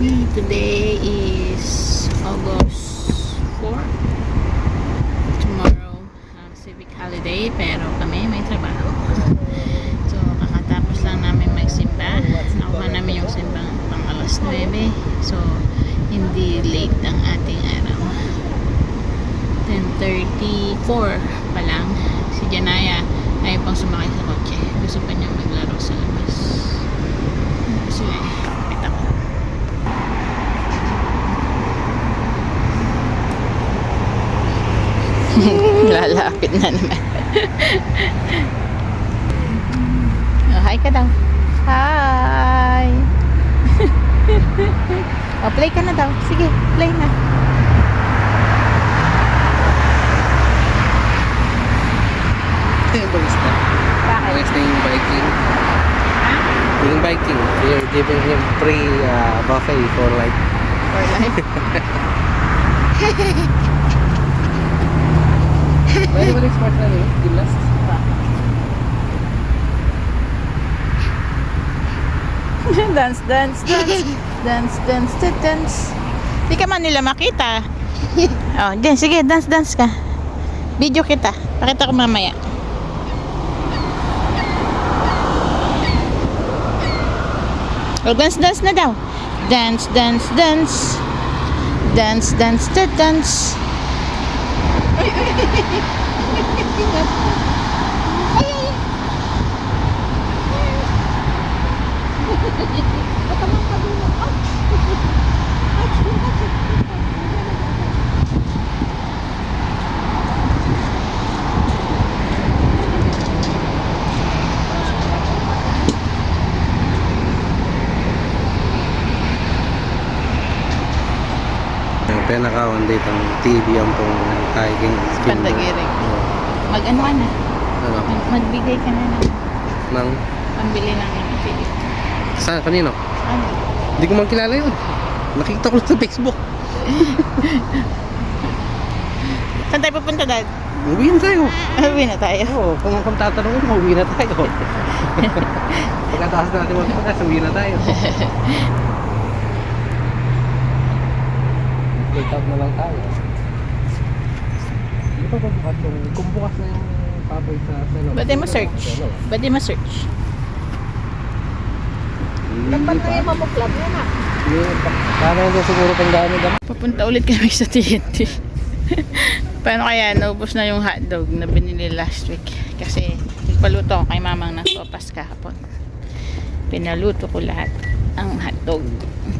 Today is August 4. Tomorrow, uh, civic holiday, pero kami may trabaho. So, kakatapos lang namin magsimba. Nakuha namin yung simbang pang alas 9. So, hindi late ang ating araw. 10.34 pa lang. Si Janaya ayaw pang sumakay sa kotse. Gusto pa niya maglaro sa labas. Ano sila Lalapit na naman. oh, hi ka daw. Hi! oh, play ka na daw. Sige, play na. Bagis na. Bakit? Bagis na yung biking. Ha? Yung biking, they're giving him free uh, buffet for like For life? Pwede ba rin smart na yun? Gymnast? dance, dance, dance. Dance, dance, dance, dance. Ka man nila makita. Oh, dyan, sige, dance, dance ka. Video kita. Pakita ko mamaya. Oh, dance, dance na daw. Dance, dance, dance. Dance, dance, dance, dance. Thank you. TV ang pong hiking. Pandagirig. Mag ano ka na? Ano? Mag- magbigay ka na ng Nang, pambili ng ticket. saan? Kanino? Ano? Hindi ko man kilala yun. Nakita ko lang sa Facebook. Saan tayo pupunta dad? Uwi na tayo. Uwi na tayo. Oo, kung kung tatanungin mo, uwi na tayo. Pagkatapos natin magpagas, uwi na tayo. Wake up na lang tayo. Pa ba bukas yung, kung bukas na yung papoy sa salo. Ba't di mo search? Ba't di mo search? Dapat na yung mamuklab na na. Paano yung siguro pang dami dami? Papunta ulit kami sa TNT. Paano kaya naubos na yung hotdog na binili last week? Kasi nagpaluto kay mamang ng sopas kahapon. Pinaluto ko lahat ang hotdog.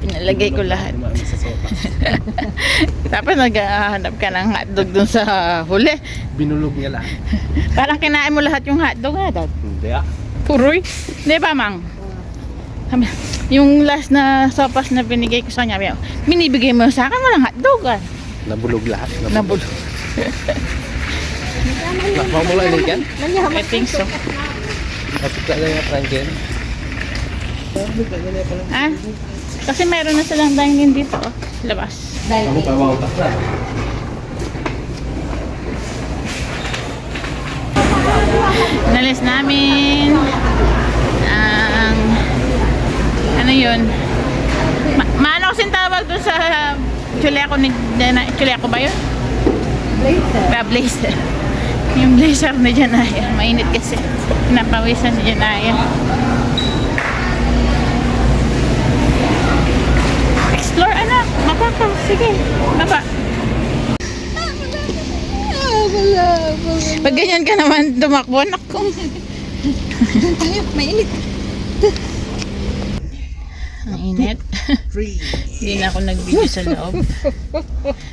Pinalagay ko lahat. Tapos naghahanap ka ng hotdog dun sa huli. Binulog niya lang. Parang kinain mo lahat yung hotdog ha, dad. Hindi ah. Puroy. Di ba, Mang? Yung last na sopas na binigay ko sa kanya, binibigay mo sa akin, walang hotdog ah. Nabulog lahat. Nabulog. Nakapang mo lang yan? I think so. Kapit ka lang yung Franken. Ah? Kasi meron na silang dining dito, oh. Labas. Pa. Nalis namin ang ano yun Ma maano kasing tawag dun sa Chuleco ni Jana Chuleco ba yun? Blazer. Ah, blazer. Yung blazer ni Janaya. Mainit kasi. Pinapawisan si Janaya. Anak. Makaka. Sige. Baba. Pag ganyan ka naman tumakbo, nakong. tayo, mainit. Ang init. Hindi na ako nag-video sa loob.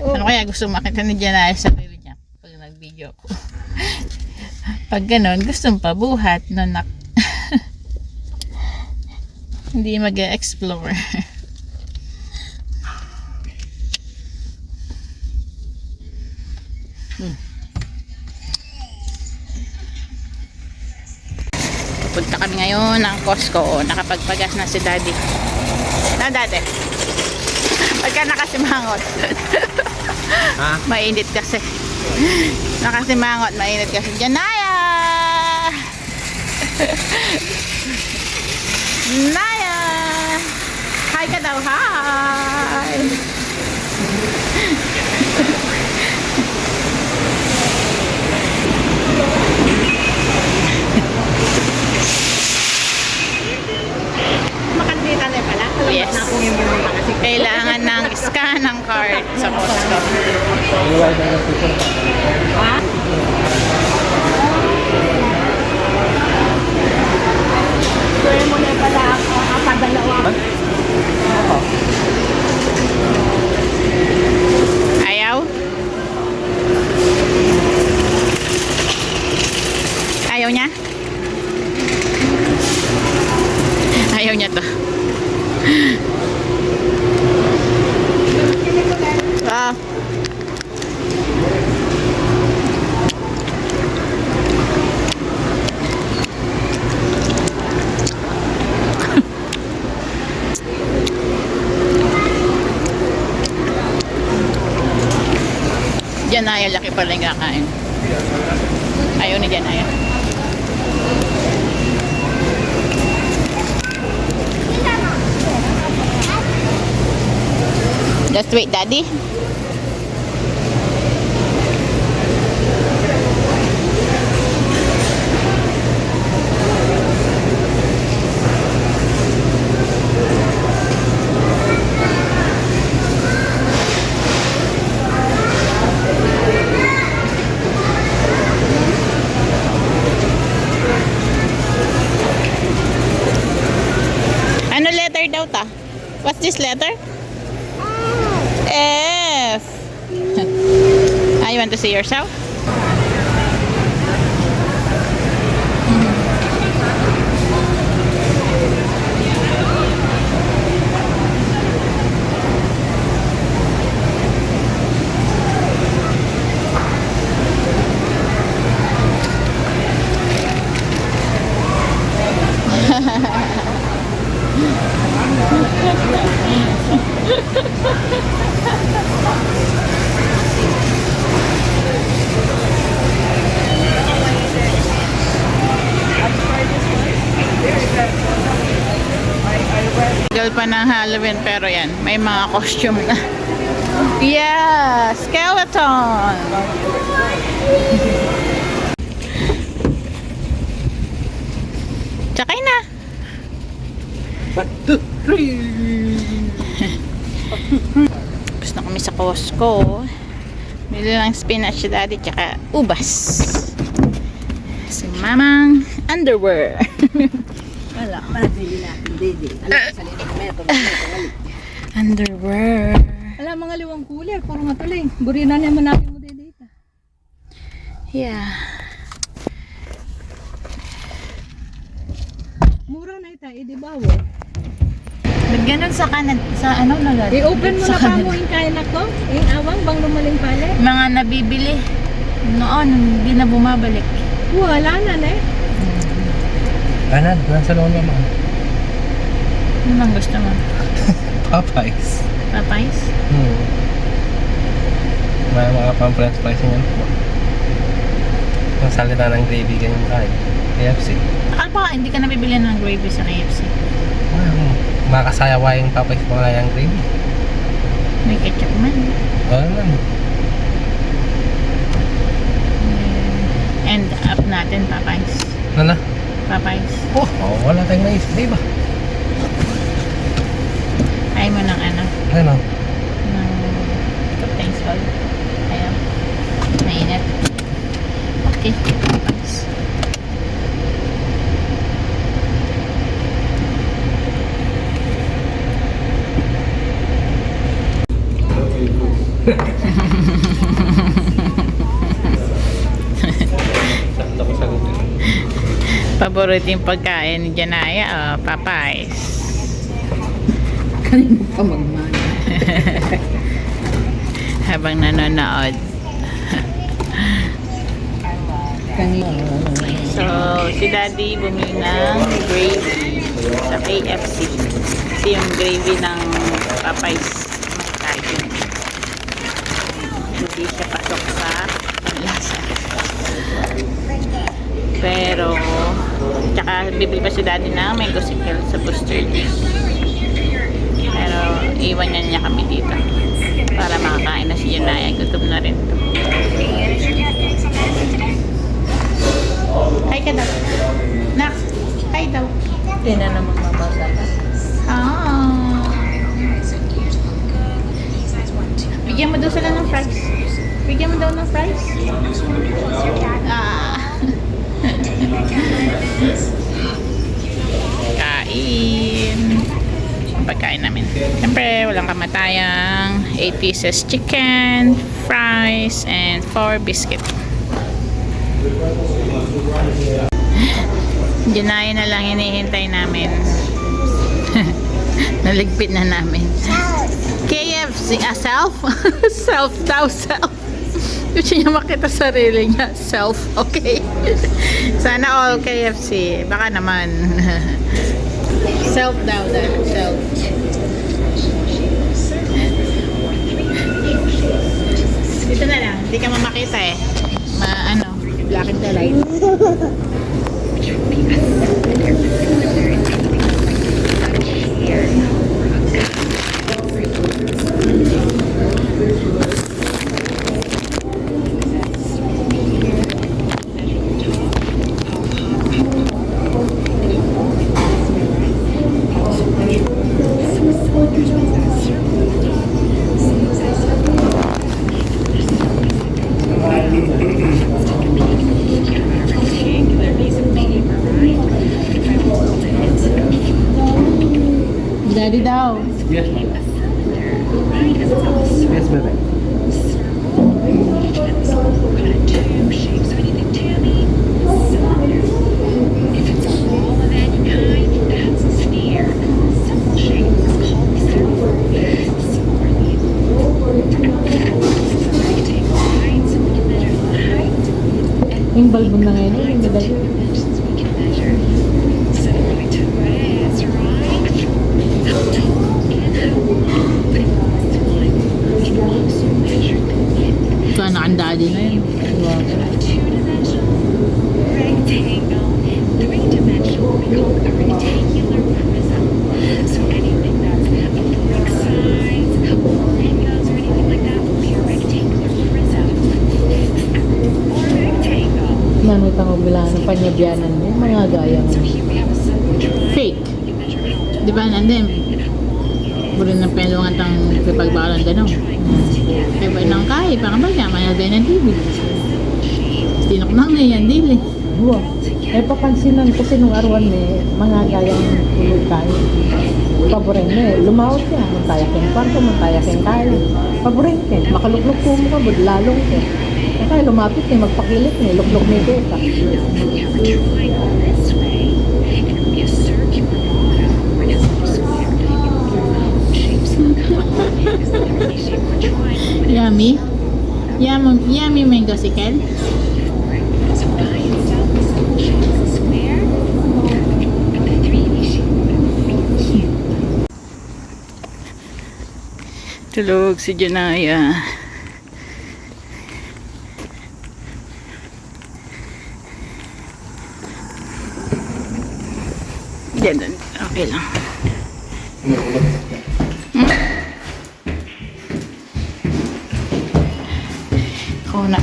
Ano kaya gusto makita ni Janaya sa sarili niya pag nag-video ako. Pag ganon, gustong pabuhat na nak... Hindi mag-explore. Pupunta kami ngayon ng Costco. Nakapagpagas na si Daddy. Na, Daddy? Pagka nakasimangot. Ha? mainit kasi. Nakasimangot, mainit kasi. Janaya! Naya! ka daw. Hi! Makandita na pala. Yes. Na kung yung mga kasi. Kailangan ng scan ng card sa Costco. Iwala na ng picture. Ha? Kaya mo na pala ako. Apadalawa. Ayaw? Ayaw niya? Ayaw niya to. Ah. Janaya, laki pala yung kakain. Ayaw ni Janaya. Just wait, Daddy. Yourself? Ng Halloween pero yan, may mga costume na. Yeah! Skeleton! Tsakay na! Tapos na kami sa Costco. Bili lang spinach si daddy tsaka ubas. Si mamang underwear. Wala. Manadili natin. Didi. Alam ko underwear. Wala mga liwang kulay. Puro matuloy. Burina naman natin mo dito. Yeah. Mura na ito. Eh, di ba? Ba't ganun sa kanan? Sa ano na daddy? I-open mo Sa na pa kanan. mo yung kain ako. Yung awang bang lumaling pala. Mga nabibili. Noon, hindi na bumabalik. Wala na na eh. Anad, nasa loob naman. Ano bang gusto mo? Popeyes. Papayas? Hmm. May mga pang french fries yan po. Ang salita ng gravy ganyan tayo. KFC. Akala pa, hindi ka nabibili ng gravy sa KFC. Hmm. Makasayawa yung Popeyes pa nga yung gravy. May ketchup man. Wala naman. End up natin, Papayas. Ano na? Papayas. Oh, oh wala tayong naisip. Di ba? Ayaw mo ng ano? Ano? ng Captain Sol. Ayaw. Mainit. Okay. Sagot. Paborito yung pagkain ni Janaya, oh, Papayas. Kanino pa magmana. Habang nanonood. Kanino. So, si Daddy bumili ng gravy sa KFC. Kasi yung gravy ng Popeyes may kain. Hindi siya pasok sa panlasa. Pero, tsaka bibili pa si Daddy ng mango sickle sa booster juice. Iwan niya niya kami dito. Para makakain na si Junaya. Gutom na rin to. Hi ka daw. Nak, hi daw. Na naman mabasa. Ah. Bigyan mo daw sila ng fries. Bigyan mo daw ng fries. Ah. Kain. Siyempre, walang kamatayang 8 pieces chicken, fries, and 4 biscuit. Junaya na lang hinihintay namin. Naligpit na namin. KFC, ah, self? self daw, self. Gusto niya makita sarili niya. Self, okay. Sana all KFC. Baka naman. self daw, daw. Self. Dito na lang. Hindi ka mamakita eh. Ma, ano, black and the light. balbon na ngayon, panyabyanan mo, mga gayang. Fake. Di ba, nandun? Buro ng pelungan tang kapagbalan tanong. Kaya ba nang kaya, pa ka ba siya, managay ng TV. Tinok na yan, dili. Wow. Eh, papansinan kasi nung arawan ni mga gayang tulog tayo. Paborin mo eh. Lumawot siya. Mantaya keng kwarto, mantaya keng kaya. Paborin ka. Makaluklok po mo ka, budlalong ka. Kaya lumapit eh, magpakilit eh. Luklok ni Teta. we have a triangle this way, and it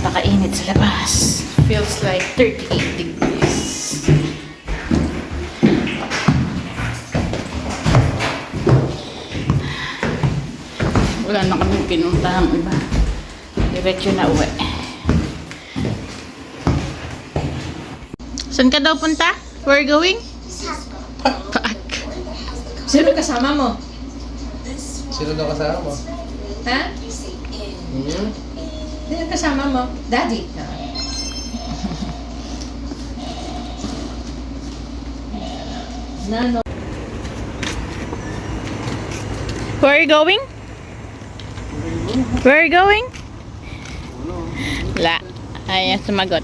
napakainit sa labas. Feels like 38 degrees. Wala na kami pinuntahang iba. Diretso na uwi. Saan ka daw punta? Where are you going? Paak. Sino kasama mo? Sino daw kasama mo? Ha? Hmm? Sino kasama mo? Daddy. Nano. Where are you going? Where are you going? La. Ayaw sumagot.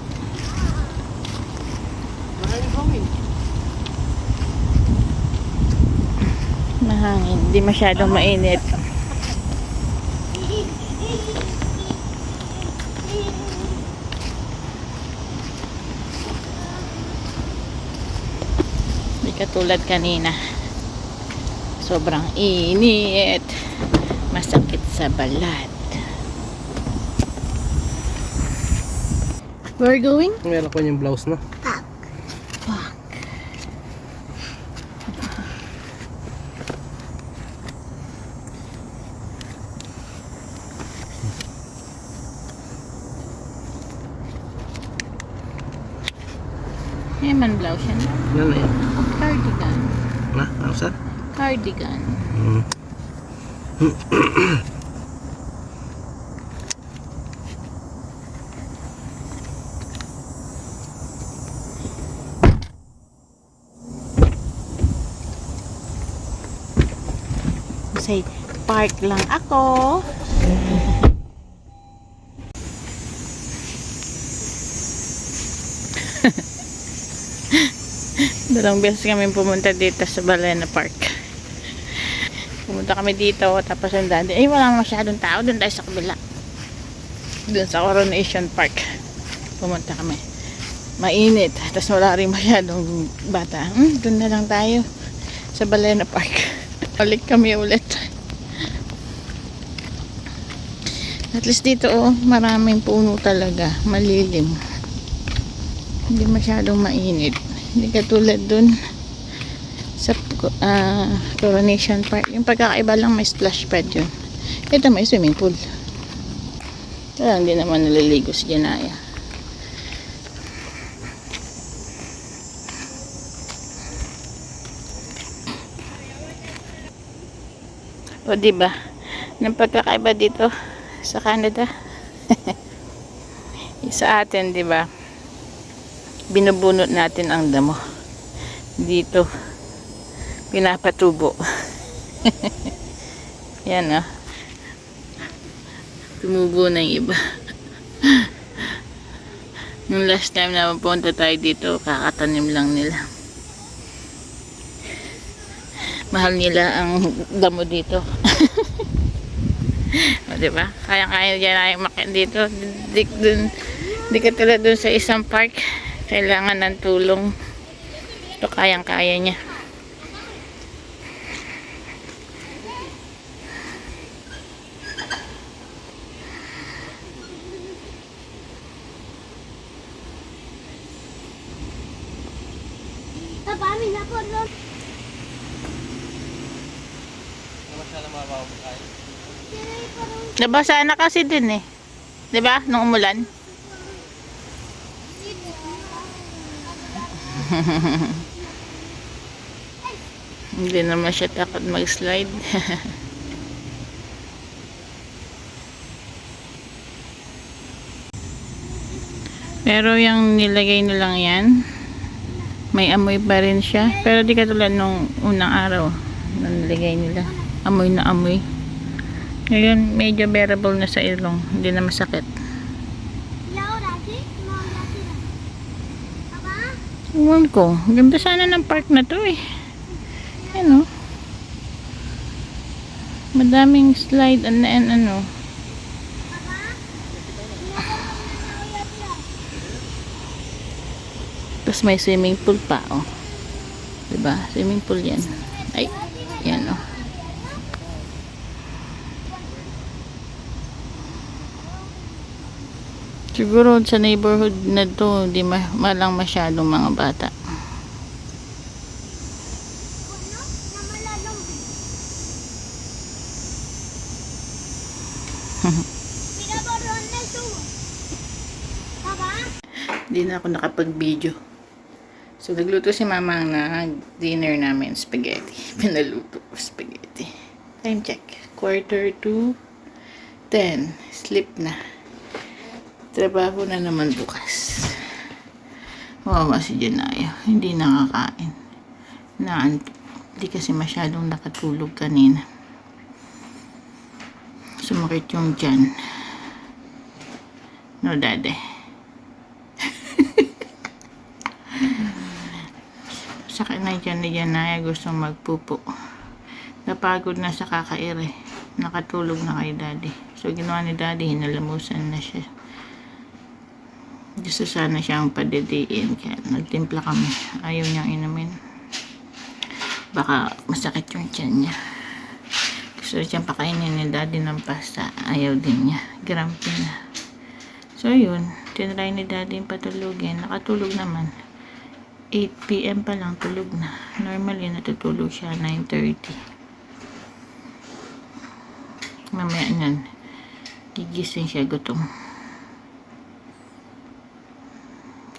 Mahangin. Hindi masyadong mainit. Katulad kanina. Sobrang init. Masakit sa balat. Where going? Meron ko yung blouse na. Fuck. Yan man blouse yan. Yan na yun. Cardigan. Na, ano sir? Cardigan. Mm. Say, park lang ako. Dalawang beses kami pumunta dito sa Balena Park. Pumunta kami dito, tapos yung daddy, eh wala masyadong tao, doon tayo sa kabila. Doon sa Coronation Park. Pumunta kami. Mainit, tapos wala rin masyadong bata. Hmm, doon na lang tayo sa Balena Park. Balik kami ulit. At least dito oh, maraming puno talaga, malilim. Hindi masyadong mainit. Hindi katulad dun sa ah, Coronation Park. Yung pagkakaiba lang may splash pad yun. Ito may swimming pool. Kaya hindi naman naliligo si Janaya. O di ba? Nang pagkakaiba dito sa Canada. sa atin, di ba? Binubunot natin ang damo. Dito pinapatubo. Yan ah. Tumubo na yung iba. Nung last time na pupunta tayo dito, kakatanim lang nila. Mahal nila ang damo dito. o, diba? Kaya-kaya dyan ay umakyat dito. Di, di katulad dun sa isang park. Kailangan ng tulong. Ito kayang-kaya niya. Nabasa na kasi din eh. 'Di ba? Nung umulan. Hindi naman siya takot mag-slide. Pero yung nilagay nilang yan, may amoy pa rin siya. Pero di katulad nung unang araw na nilagay nila. Amoy na amoy. Ngayon, medyo bearable na sa ilong. Hindi na masakit. Ewan ko. Ganda sana ng park na to eh. Ano? Madaming slide and, and ano. Tapos may swimming pool pa oh. Diba? Swimming pool yan. Ay, yan oh. Siguro sa neighborhood na to, di ma malang masyadong mga bata. Hindi na ako nakapag-video. So, nagluto si mama na dinner namin, spaghetti. Pinaluto ko spaghetti. Time check. Quarter to 10. Sleep na. Trabaho na naman bukas. Wawa si Janaya. Hindi nakakain. Naan, hindi kasi masyadong nakatulog kanina. Sumakit yung dyan. No, dade. Sakit na dyan ni Janaya. Gustong magpupo. Napagod na sa kakaire. Nakatulog na kay daddy. So, ginawa ni daddy, hinalamusan na siya. Gusto sana siyang padidiin. Kaya nagtimpla kami. Ayaw niyang inumin. Baka masakit yung tiyan niya. Gusto siyang pakainin ni daddy ng pasta. Ayaw din niya. Grumpy na. So, yun. Tinry ni daddy yung patulugin. Nakatulog naman. 8pm pa lang tulog na. Normally, natutulog siya 9.30. Mamaya niyan, gigising siya gutom.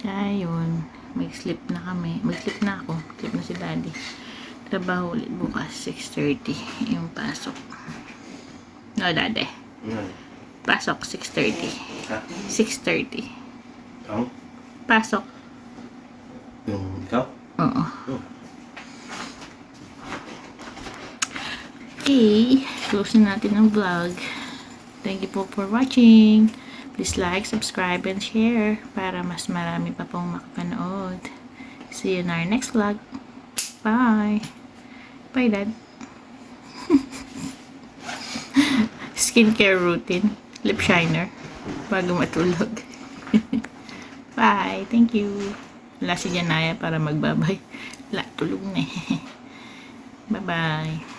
Kaya yun, mag-sleep na kami. Mag-sleep na ako. Sleep na si daddy. Trabaho ulit bukas, 6.30 yung pasok. No, daddy. Pasok, 6.30. Ha? 6.30. Ang? Pasok. Yung ikaw? Oo. Oh. Okay, close na natin ang vlog. Thank you po for watching. Please like, subscribe, and share para mas marami pa pong makapanood. See you in our next vlog. Bye! Bye, Dad. Skincare routine. Lip shiner. Bago matulog. Bye! Thank you. Wala si Janaya para magbabay. Wala, tulog na eh. Bye-bye.